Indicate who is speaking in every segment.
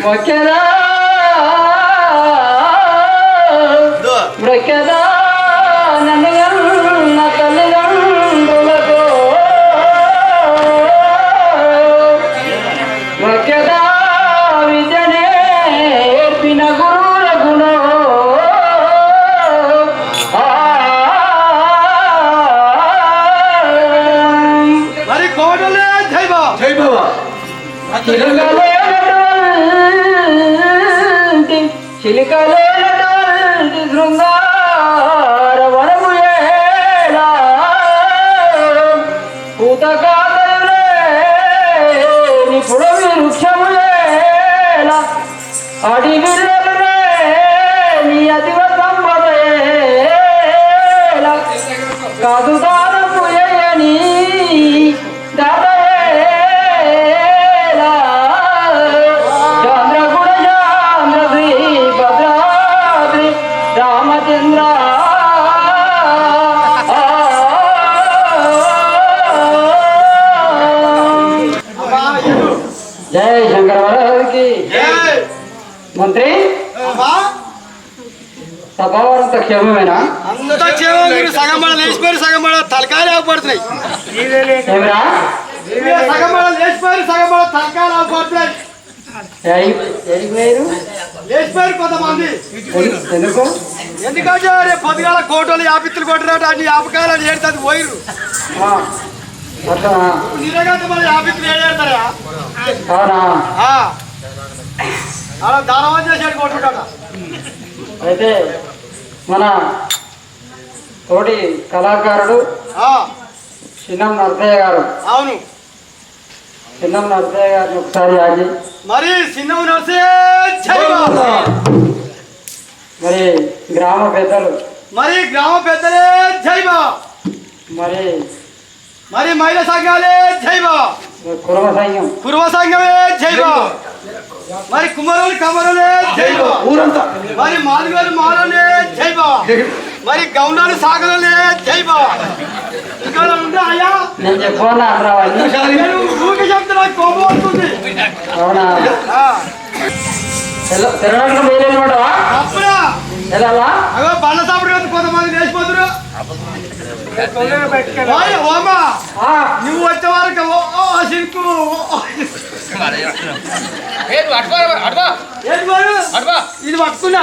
Speaker 1: మొక్కెదా మొక్కెదా నన్ను నా తల్లిదండ్రులకు మొక్కెదా విద్యనే ఏర్పిన గురువుల గుణో
Speaker 2: మరి కోటలే జైవ
Speaker 3: జై బాబా
Speaker 1: చిలుకలేనటువంటి శృంగార వనము ఏలా పూతకాలే వృక్షములేలా మంత్రి? సభావరంత క్షేమమేనా?
Speaker 2: అంత క్షేమం మీరు సగం బడ లేచిపోయారు సగం బడ తలకాయలు ఆగిపడుతున్నాయి.
Speaker 1: ఏమిరా?
Speaker 2: సగం బడ లేచిపోయారు సగం బడ తలకాయలు ఆగిపడుతున్నాయి.
Speaker 1: ఎడిపోయారు
Speaker 2: లేచిపోయారు కొంతమంది.
Speaker 1: ఎందుకు?
Speaker 2: ఎందుకంటే రేపు పొద్దుగాల కోటలు యాపిత్తులు కొట్టినట్టు అన్ని యాపకాయలు ఏడుతుంది పోయిరు నిరగంత మళ్ళీ యాపిత్తులు ఏడేడతారా?
Speaker 1: అవునా
Speaker 2: అలా దానవం చేసేది కొట్టుకుంటా
Speaker 1: అయితే మన తోటి కళాకారుడు చిన్నం నరసయ్య గారు.
Speaker 2: అవును.
Speaker 1: చిన్నం నరసయ్య గారిని ఒకసారి ఆగి.
Speaker 2: మరి చిన్నవు నర్సే జై బాబా.
Speaker 1: మరి గ్రామ పెద్దలు.
Speaker 2: మరి గ్రామ పెద్దలే జైబా
Speaker 1: మరి
Speaker 2: మరి మహిళా సంఘాలే
Speaker 1: సైన్యం.
Speaker 2: కురువ సంఘమే జైబా మరి కుమరులు కమరులే జైబా
Speaker 3: ఊరంతా.
Speaker 2: మరి మాదిగలు మాలలే జైబా మరి గౌండాలు సాగలే జైబా ఇంకా ఉందా అయ్యా?
Speaker 1: నేను చెప్పన్నా అమరావతి
Speaker 2: నేను ఊరికి చెప్తే నాకు కోపం వస్తుంది.
Speaker 1: అవునా?
Speaker 2: ఆ,
Speaker 1: తిరగడం వేయలేనివాడవా
Speaker 2: అప్పుడా
Speaker 1: ఎలా
Speaker 2: అగో బండ సాపుడు కదా కొంతమంది లేచిపోతురు ఓయ్, ఓమా నువ్వు వచ్చే వరకు సిరుకు ఇది పట్టుకున్నా.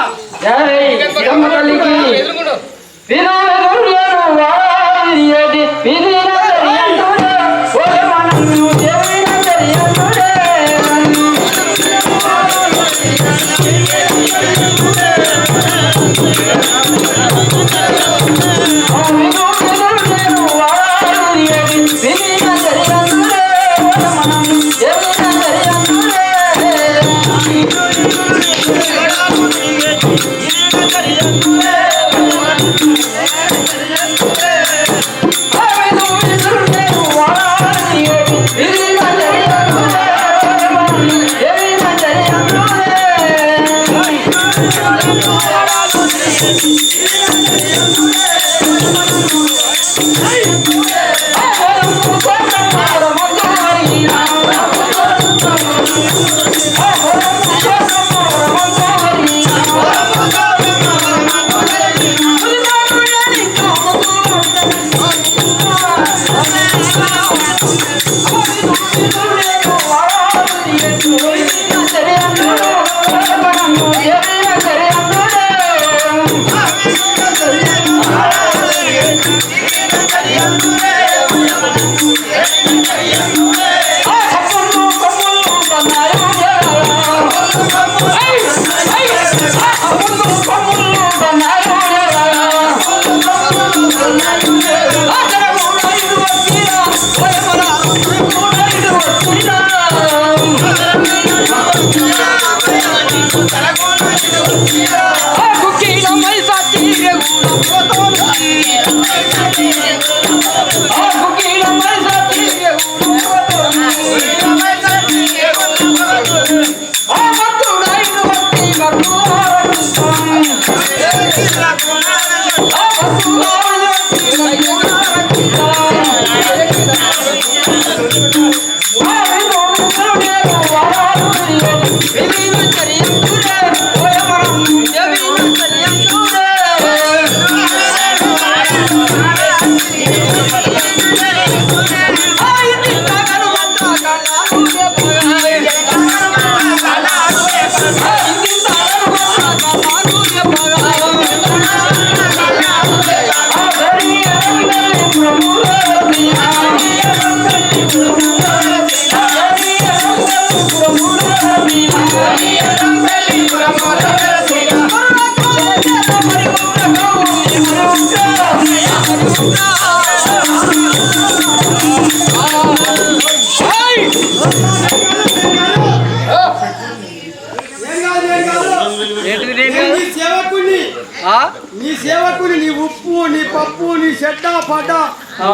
Speaker 2: సేవకుని నీ ఉప్పు నీ పప్పు నీ చెట్ట పడ్డ.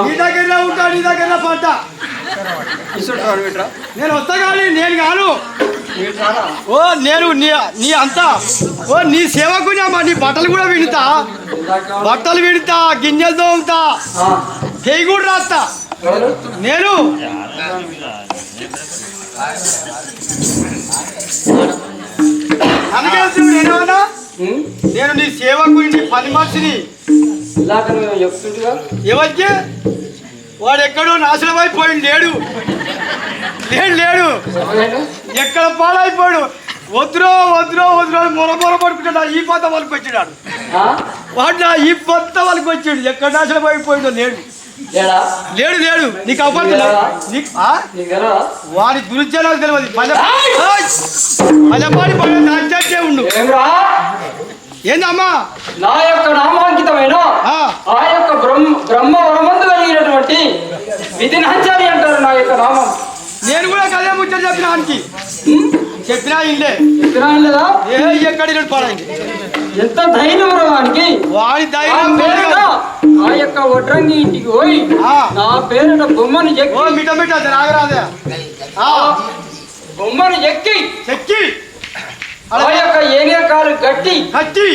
Speaker 2: నీ దగ్గర ఉంటా నీ దగ్గర పడ్డ. నేను వస్తా కానీ నేను కాను? ఓ నేను నీ నీ అంతా. ఓ నీ సేవకుని అమ్మా నీ బట్టలు కూడా విడుతా బట్టలు విడుతా గింజలు తోముతా. చేయి కూడా రాస్తా? నేను. నేను నీ సేవకుని నీ పని మనిషిని.
Speaker 1: ఇలాగ నువ్వు చెప్తుంటిగా
Speaker 2: ఎవరికి వాడు ఎక్కడో నాశనం అయిపోయి లేడు లేడు లేడు? ఎక్కడ పాడైపోయాడు? వద్దురో వద్దురో వద్దురో మొర మొర పడుకుంటాడు ఈ పొద్ద వాళ్ళకి వచ్చినాడు? వాడు నా ఈ పొద్ద వాళ్ళకి వచ్చాడు ఎక్కడ నాశనం అయిపోయిందో లేడు?
Speaker 1: లేడా
Speaker 2: లేడు. నీకు అవపడుతున్నా వాడి గురించి నాకు తెలియదు పల్లెపాడి పల్లె దాచే ఉండు.
Speaker 1: ఏమిరా
Speaker 2: ఏందమ్మా?
Speaker 1: నా యొక్క నామాంకితమైన
Speaker 2: ఆ,
Speaker 1: యొక్క బ్రహ్మ బ్రహ్మ వరమందు కలిగినటువంటి విధినాచారి అంటారు నా యొక్క నామం.
Speaker 2: నేను కూడా కదే ముచ్చట చెప్పిన ఆయనకి? చెప్పినా ఇండే
Speaker 1: ఎక్కడా లేదా
Speaker 2: ఏ ఎక్కడి పాడైంది
Speaker 1: ఎంత ధైర్యం వానికి
Speaker 2: వాడి ధైర్యం.
Speaker 1: ఆ యొక్క వడ్రంగి ఇంటికి పోయి. నా పేరున బొమ్మను చెక్కి
Speaker 2: మిట మిట రాగరాదే ఆ,
Speaker 1: బొమ్మను చెక్కి
Speaker 2: చెక్కి.
Speaker 1: ఆ యొక్క ఏనియకాలు గట్టి
Speaker 2: కట్టి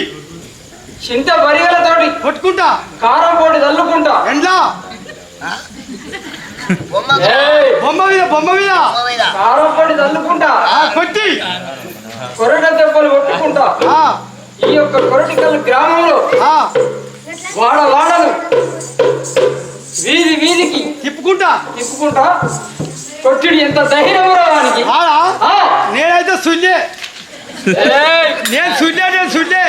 Speaker 1: చింత బరిగలతోటి
Speaker 2: కొట్టుకుంటా
Speaker 1: కారం పొడి తల్లుకుంటా
Speaker 2: ఎండ్లా. బొమ్మ మీద. బొమ్మ మీద
Speaker 1: కారం పొడి తల్లుకుంటా
Speaker 2: ఆ, కొట్టి.
Speaker 1: కొరట దెబ్బలు కొట్టుకుంటా.
Speaker 2: ఆ,
Speaker 1: ఈ యొక్క కొరటికల్ గ్రామంలో
Speaker 2: ఆ,
Speaker 1: వాడ వాడను వీధి వీధికి
Speaker 2: తిప్పుకుంటా.
Speaker 1: తిప్పుకుంటా. కొట్టుడు ఎంత ధైర్యం ఆ,
Speaker 2: నేనైతే సుల్లే
Speaker 1: ఏయ్,
Speaker 2: నేను సుల్లే నేను సుల్లే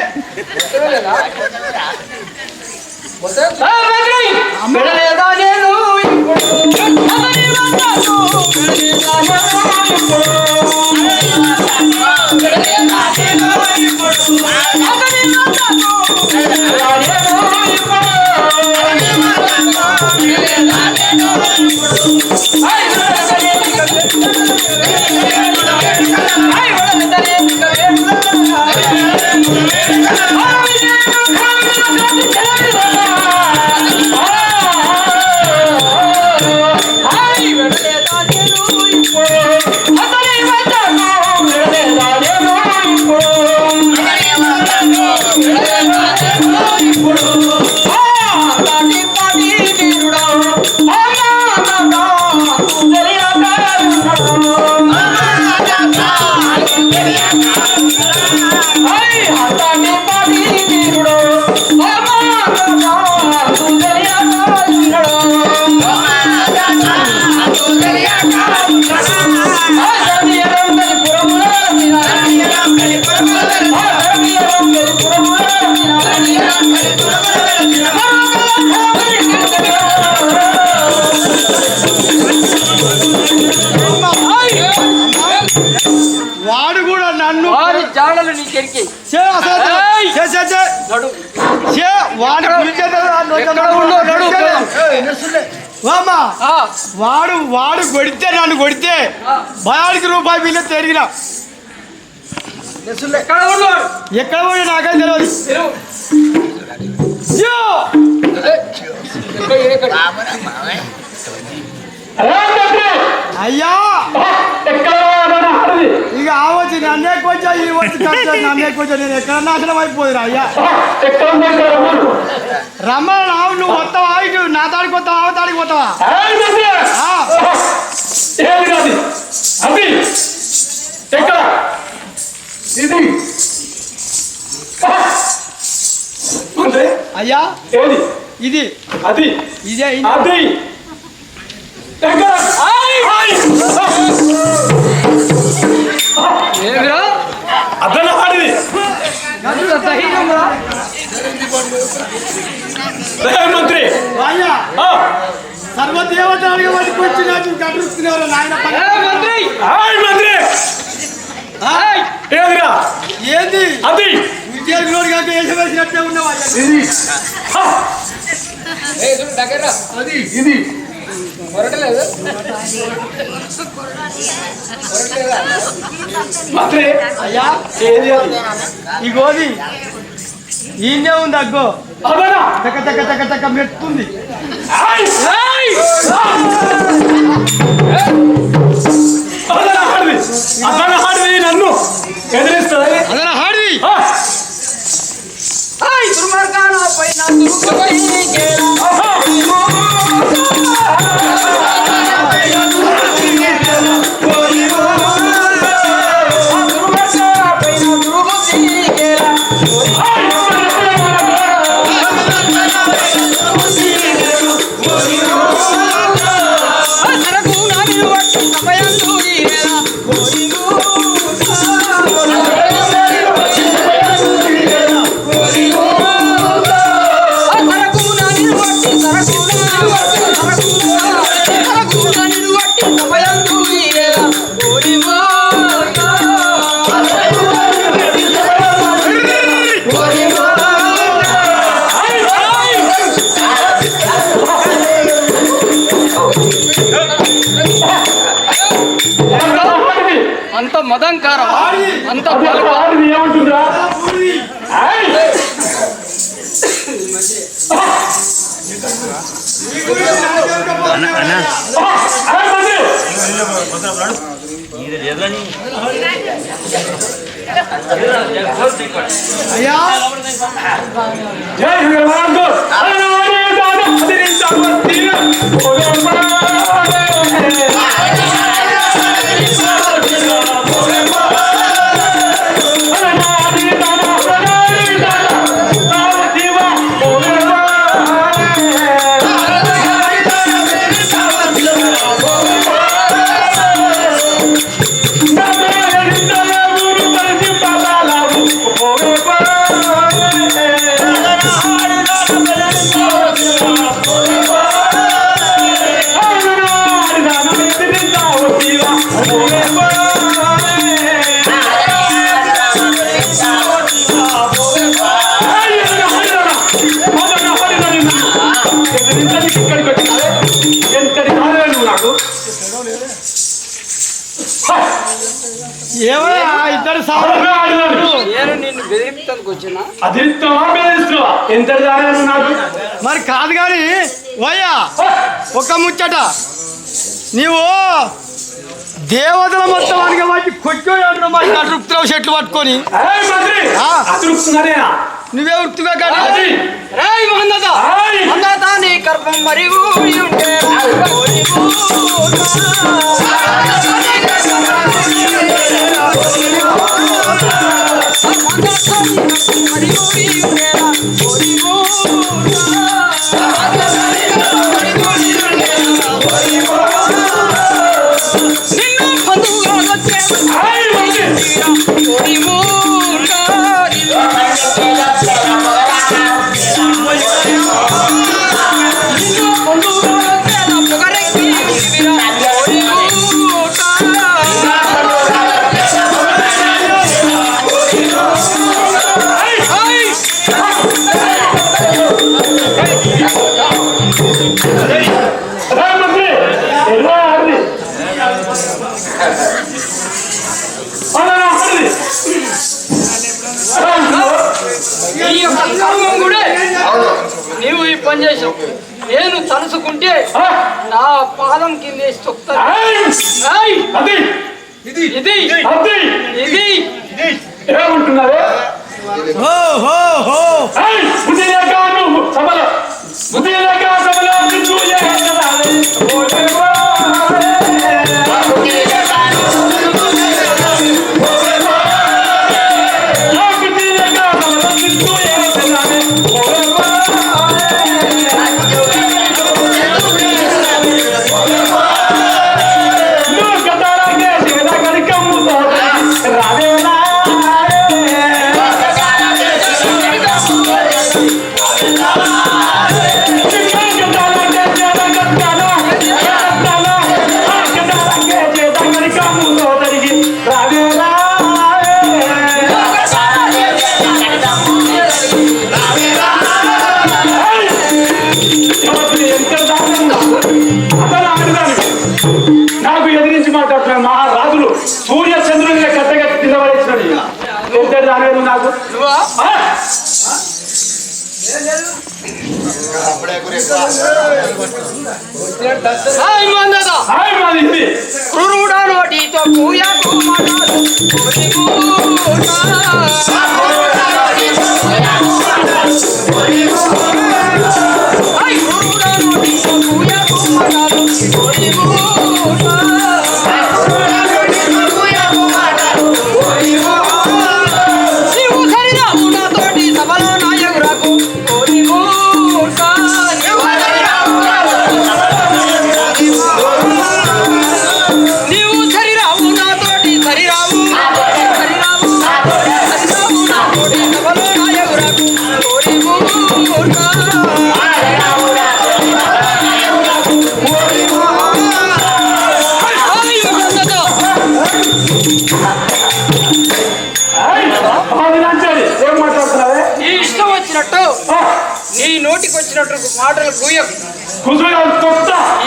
Speaker 2: వాడు వాడు కొడితే నన్ను కొడితే. భయానికి రూపాయి బిల్లు తిరిగిన
Speaker 1: ఎక్కడ
Speaker 2: పోయి నాకే తెలియదు? అయ్యా? ఇక ఆ వచ్చి నన్నే ఈ వచ్చి కష్టం కొంచెం నేను ఎక్కడ నాశనం అయిపోదురా అయ్యా రమ్మని రావు నువ్వు వస్తావా? ఇటు నా తాడికి వస్తావా ఆ తాడికి వస్తావా
Speaker 1: ఇది
Speaker 2: అయ్యా ఇది
Speaker 1: అది
Speaker 2: ఇదే
Speaker 1: అది ఎక్కడ ఏమిరా?
Speaker 3: అద్దన వాడిది మంత్రి.
Speaker 2: అయ్యా
Speaker 3: ఆ,
Speaker 2: సర్వదేవతలు వాటికి వచ్చి నాకు కట్టుకునేవారు నాయన
Speaker 1: మంత్రి?
Speaker 3: హాయ్ మంత్రి.
Speaker 1: ఏయ్,
Speaker 3: ఏదిరా?
Speaker 2: ఏంది?
Speaker 3: అది.
Speaker 2: ఉద్యోగులు కాక వేసి వేసినట్టే ఉన్నావా?
Speaker 3: ఇది. ఇది.
Speaker 2: అయ్యా
Speaker 3: ఏది
Speaker 2: ఈ గోది ఈయనే ఉంది అగ్గో.
Speaker 3: అదనా
Speaker 2: చక్క చక్క చక్క చక్క మెత్తుంది
Speaker 3: అదనా అదనా నన్ను ఎదిరిస్తుంది.
Speaker 2: అదన
Speaker 1: దుర్మార్గాన పైన Oh! మదంకారం అంత
Speaker 2: అయ్యా.
Speaker 3: జై నాకు.
Speaker 2: మరి కాదు కానీ వయ్యా ఒక ముచ్చట. నీవు దేవతల మొత్తం అనగా వాటి కొట్టోడు మరి నడుపుతున్నావు చెట్లు పట్టుకొని? నువ్వే ఉత్తుగా కానీ
Speaker 1: నీ గర్భం మరి ఉంటే ఓరి నిన్ను నేను తలుసుకుంటే నా పాదం కింద వేసి తొక్కుతాను ఇది! ఇది!
Speaker 3: అది!
Speaker 1: ఇది!
Speaker 3: ఏమంటున్నారు లేక నువ్వు సభలో బుద్ధి లేక రాలేదు నాకు.
Speaker 1: క్రూడా నోటితో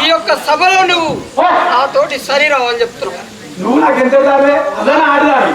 Speaker 1: ఈ యొక్క సభలో నువ్వు
Speaker 3: నా
Speaker 1: తోటి శరీరం అని చెప్తున్నావు.
Speaker 3: నువ్వు నాకు ఎంత దావే అదన ఆడదాని?